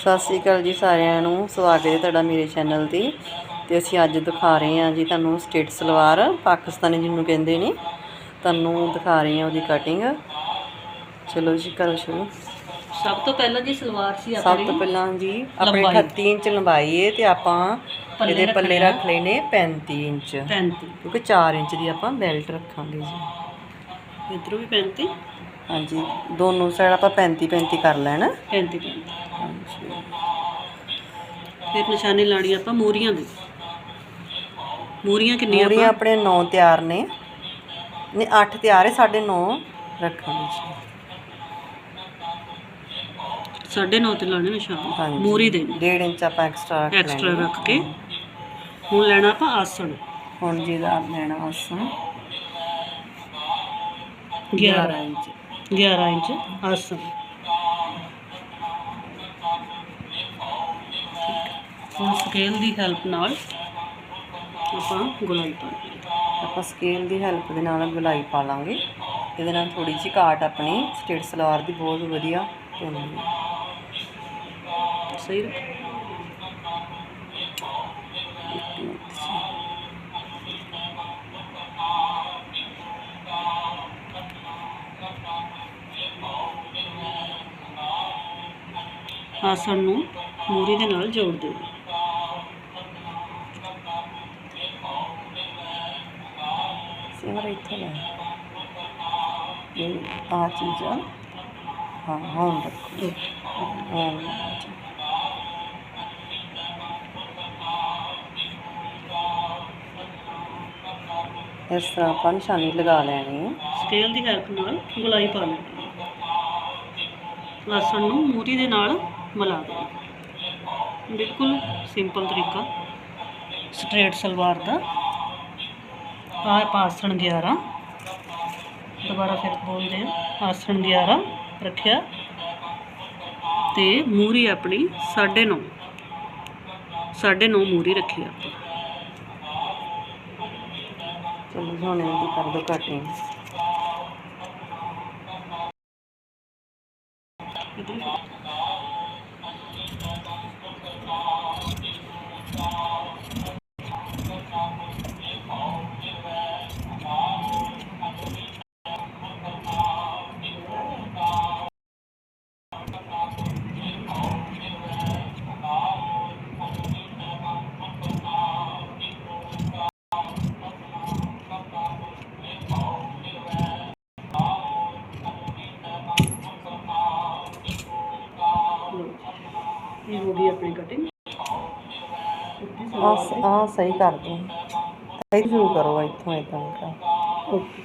ਸਤਿ ਸ੍ਰੀ ਅਕਾਲ ਜੀ ਸਾਰਿਆਂ ਨੂੰ। ਸਵਾਗਤ ਹੈ ਤੁਹਾਡਾ ਮੇਰੇ ਚੈਨਲ ਤੇ। ਤੇ ਅਸੀਂ ਅੱਜ ਦਿਖਾ ਰਹੇ ਹਾਂ ਜੀ ਤੁਹਾਨੂੰ ਸਟੇਟ ਸਲਵਾਰ ਪਾਕਿਸਤਾਨੀ ਜਿਹਨੂੰ ਕਹਿੰਦੇ ਨੇ। ਤੁਹਾਨੂੰ ਦਿਖਾ ਰਹੇ ਹਾਂ ਉਹਦੀ ਕਟਿੰਗ ਚਲੋ ਜੀ ਕਰੋ ਸ਼ੁਰੂ। ਸਭ ਤੋਂ ਪਹਿਲਾਂ ਜੀ ਸਲਵਾਰ ਸੀ ਸਭ ਆਪਣੀ ਤੋਂ ਪਹਿਲਾਂ ਜੀ ਆਪਣੀ ਲੰਬਾਈ। 38 ਇੰਚ ਲੰਬਾਈ ਹੈ ਤੇ ਆਪਾਂ ਇਹਦੇ ਪੱਲੇ। ਰੱਖ ਲੈਨੇ 35 ਇੰਚ। 35 ਕਿਉਂਕਿ 4 ਇੰਚ ਦੀ ਆਪਾਂ ਬੈਲਟ ਰੱਖਾਂਗੇ ਜੀ। ਇਧਰੋਂ ਵੀ 35 ਹਾਂਜੀ ਦੋਨੋਂ ਸਾਈਡ ਆਪਾਂ 35 35 ਕਰ ਲੈਣਾ 35 35 ਹਾਂਜੀ ਫਿਰ ਨਿਸ਼ਾਨੀ ਲਾਣੀ ਆਪਾਂ ਮੂਰੀਆਂ ਦੀ। ਮੂਰੀਆਂ ਕਿੰਨੀਆਂ ਮੂਰੀਆਂ ਆਪਾਂ? ਆਪਣੇ 9 ਤਿਆਰ ਨੇ। ਨਹੀਂ 8 ਤਿਆਰ ਹੈ 9.5 ਰੱਖਾਂਗੇ ਜੀ। 9.5 ਤੇ ਲਾਣੇ ਨਿਸ਼ਾਨ। ਮੂਰੀ ਦੇ। 1.5 ਇੰਚ ਆਪਾਂ ਐਕਸਟਰਾ ਰੱਖ ਐਕਸਟਰਾ ਰੱਖ ਕੇ। ਹੁਣ ਲੈਣਾ ਆਪਾਂ ਆਸਣ। ਹੁਣ ਜੀ ਦਾ ਲੈਣਾ ਆਸਣ 11 ਇੰਚ। 11 ਇੰਚ ਆਸਣ ਹੁਣ ਸਕੇਲ ਦੀ ਹੈਲਪ ਨਾਲ ਆਪਾਂ ਗੁਲਾਈ ਪਾਣੀ ਆਪਾਂ ਸਕੇਲ ਦੀ ਹੈਲਪ ਦੇ ਨਾਲ ਗੁਲਾਈ ਪਾ ਲਾਂਗੇ। ਇਹਦੇ ਨਾਲ ਥੋੜੀ ਜਿਹੀ ਕਾਟ ਆਪਣੀ ਸਟੇਟ ਸਲਵਾਰ ਦੀ ਬਹੁਤ ਵਧੀਆ ਪੈਂਦੀ ਹੈ। ਸਹੀ ਆਸਣ ਨੂੰ ਮੂਰੀ ਦੇ ਨਾਲ ਜੋੜ ਦਿਓ। ਸਿਮਰ ਇੱਥੇ ਲੈ। ਇਹ ਆ ਚੀਜ਼ ਹਾਂ ਰੱਖੋ। ਹਾਂ ਜੀ। ਇਸ ਤਰ੍ਹਾਂ ਆਪਾਂ ਨਿਸ਼ਾਨੀ ਲਗਾ ਲੈਣੀ ਹੈ। ਸਕੇਲ ਦੀ ਹੈਲਪ ਨਾਲ ਗੁਲਾਈ ਪਾ ਲੈਣੀ ਆਸਣ ਨੂੰ ਮੂਰੀ ਦੇ ਨਾਲ ਮਿਲਾ ਦੇਣਾ ਬਿਲਕੁਲ ਸਿੰਪਲ ਤਰੀਕਾ। ਸਟ੍ਰੇਟ ਸਲਵਾਰ ਦਾ। ਆਹ ਪਾਸਣ 11 ਦੁਬਾਰਾ ਫਿਰ ਬੋਲਦੇ ਆ ਆਸਣ 11 ਰੱਖਿਆ। ਤੇ ਮੂਰੀ ਆਪਣੀ 9.5 9.5 ਮੂਰੀ ਰੱਖੀ ਆਪਾਂ। ਚਲੋ ਹੁਣ ਇਹਦੀ ਕਰ ਦੋ ਕਟਿੰਗ 在半空中高低速上 ਹੋ ਗਈ ਆਪਣੀ ਕਟਿੰਗ ਆ ਆ ਸਹੀ ਕਰ ਦੋ ਸਹੀ ਸ਼ੁਰੂ ਕਰੋ ਇੱਥੋਂ ਇਦਾਂ ਕਰ ਓਕੇ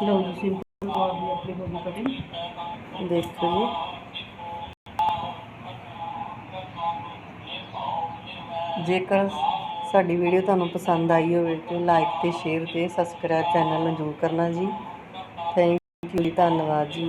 ਲਓ ਜੀ ਸਿੰਪਲ ਬਾਰ ਦੀ ਆਪਣੀ ਦੇਖੋ ਜੀ। ਜੇਕਰ ਸਾਡੀ ਵੀਡੀਓ ਤੁਹਾਨੂੰ ਪਸੰਦ ਆਈ ਹੋਵੇ ਤੇ ਲਾਈਕ ਤੇ ਸ਼ੇਅਰ ਤੇ ਸਬਸਕ੍ਰਾਈਬ ਚੈਨਲ ਨੂੰ ਜ਼ਰੂਰ ਕਰਨਾ ਜੀ। ਥੈਂਕ ਯੂ ਧੰਨਵਾਦ ਜੀ।